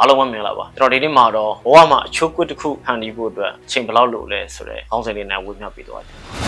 အားလုံးပဲမင်္ဂလာပါကျွန်တော်ဒီနေ့မှာတော့ဘဝမှာအချိုးကွတ်တစ်ခုဖန်တီးဖို့အတွက်အချိန်ဘယ်လောက်လိုလဲဆိုတော့ခေါင်းစဉ်လေးနဲ့ဝေမျှပေးသွားတယ်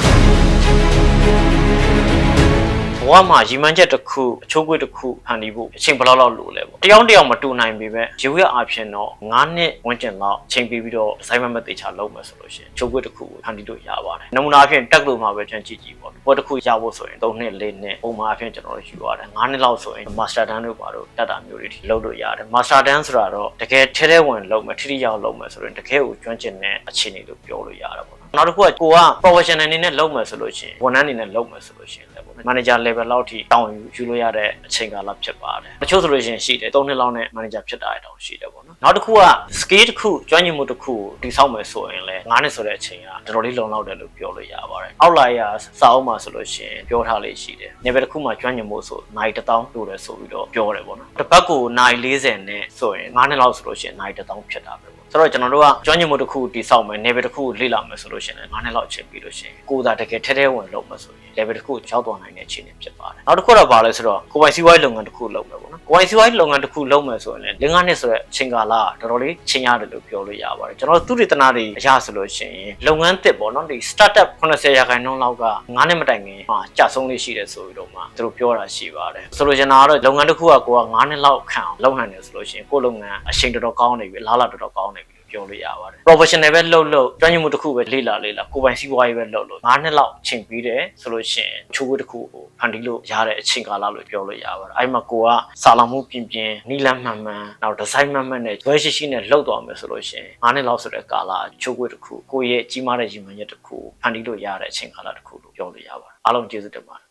ဘဝမှာရီမန်းချက်တစ်ခုအချိုးကွတ်တစ်ခုဖန်တီးဖို့အချိန်ဘယ်လောက်လောက်လိုလဲပေါ့တယောက်တစ်ယောက်မတူနိုင်ပေမဲ့ရုပ်ရအဖြစ်တော့9နှစ်ဝန်းကျင်လောက်အချိန်ပေးပြီးတော့ assignment မသေးချာလုပ်မယ်ဆိုလို့ရှိရင်အချိုးကွတ်တစ်ခုကိုဖန်တီးလို့ရပါတယ်နမူနာအဖြစ်တက်လို့မှာပဲကျွန်တော်ကြည့်ကြည့်ပေါ့ဘဝတစ်ခုရဖို့ဆိုရင်3နှစ်4နှစ်ပုံမှန်အဖြစ်ကျွန်တော်တို့ယူရတယ်9နှစ်လောက်ဆိုရင် master dan တို့ပါတော့တက်တာမျိုးတွေထိလုပ်လို့ရတယ် master dan ဆိုတာတော့တကယ်ထဲထဲဝင်လုပ်မယ်ထိထိရောက်လုပ်မယ်ဆိုရင်တကယ်ကိုကျွမ်းကျင်တဲ့အခြေအနေလို့ပြောလို့ရတယ်ပေါ့ နော်နောက်တစ်ခုကကိုက professional အနေနဲ့လုပ်မယ်ဆိုလို့ရှိရင်ဝန်ထမ်းအနေနဲ့လုပ်မယ်ဆိုလို့ရှိရင်လည်းပေါ့နော် manager level လောက်ထိတောင်းယူယူလို့ရတဲ့အချိန်ကာလဖြစ်ပါတယ်တချို့ဆိုလို့ရှိရင်ရှိတယ်3နှစ်လောက်နဲ့ manager ဖြစ်တာတောင်ရှိတယ်ပေါ့နော်နောက်တစ်ခုက skill တစ်ခုကျွမ်းကျင်မှုတစ်ခုကိုတည်ဆောက်မယ်ဆိုရင်လည်း9နှစ်ဆိုတဲ့အချိန်ကတော်တော်လေးလုံလောက်တယ်လို့ပြောလို့ရပါတယ်အောက်လာရစာအုပ်မှာဆိုလို့ရှိရင်ပြောထားလေးရှိတယ် level တစ်ခုမှာကျွမ်းကျင်မှုဆိုနိုင်1000လိုတယ်ဆိုပြီးတော့ပြောတယ်ပေါ့နော်တစ်ပတ်ကိုနိုင်40နဲ့ဆိုရင်9နှစ်လောက်ဆိုလို့ရှိရင်နိုင်1000ဖြစ်တာပဲပေါ့ ဆိုတော့ကျွန်တော်တို့ကကျွမ်းကျင်မှုတစ်ခုတည်ဆောက်မယ် level တစ်ခုကိုလေ့လာမယ်ဆိုလို့ရှိရင်လည်း9နှစ်လောက်အချိန်ပြီးလို့ရှိရင်ကိုယ်သာတကယ်ထဲထဲဝင်လုပ်မယ်ဆိုရင် level တစ်ခုကိုရောက်သွားနိုင်တဲ့အခြေအနေဖြစ်ပါတယ်နောက်တစ်ခုတော့ဘာလဲဆိုတော့ကိုယ်ပိုင်စီးပွားရေးလုပ်ငန်းတစ်ခုလုပ်မယ်ပေါ့နော်ကိုယ်ပိုင်စီးပွားရေးလုပ်ငန်းတစ်ခုလုပ်မယ်ဆိုရင်လည်း5နှစ်ဆိုတဲ့အချိန်ကာလကတော်တော်လေးချိန်ရတယ်လို့ပြောလို့ရပါတယ်ကျွန်တော်တို့သူတေသနာတွေအရဆိုလို့ရှိရင်လုပ်ငန်းတစ်ပေါ့နော်ဒီ startup 80ရာခိုင်နှုန်းလောက်က9နှစ်မတိုင်ခင်မှာကြာဆုံးလေးရှိတယ်ဆိုပြီးတော့မှသူတို့ပြောတာရှိပါတယ်ဆိုလိုချင်တာကတော့လုပ်ငန်းတစ်ခုကကိုက9နှစ်လောက်ခံအောင်လုပ်နိုင်တယ်ဆိုလို့ရှိရင်ကိုယ့်လုပ်ငန်းအချိန်တော်တော်ကောင်းနေပြီလားလားတော်တော်ကောင်းနေ ပြီပြောလို့ရပါတယ် professional ပဲလုပ်လို့ကျွမ်းကျင်မှုတစ်ခုပဲလေ့လာလေ့လာကိုယ်ပိုင်စီးပွားရေးပဲလုပ်လို့9နှစ်လောက်အချိန်ပြီးတယ်ဆိုလို့ရှိရင်ချိုးဝတ်တစ်ခုကိုဖန်တီးလို့ရတဲ့အချိန်ကာလလို့ပြောလို့ရပါတယ်အဲ့မှာကိုကစာလောင်မှုပြင်ပြင်နီလန်းမှန်မှန်နောက်ဒီဇိုင်းမှန်မှန်နဲ့ကျွဲရှိရှိနဲ့လုပ်သွားမယ်ဆိုလို့ရှိရင်9နှစ်လောက်ဆိုတဲ့ကာလချိုးဝတ်တစ်ခုကိုယ့်ရဲ့ကြီးမားတဲ့ရည်မှန်းချက်တစ်ခုဖန်တီးလို့ရတဲ့အချိန်ကာလတစ်ခုလို့ပြောလို့ရပါတယ်အားလုံးကျေးဇူးတင်ပါတယ်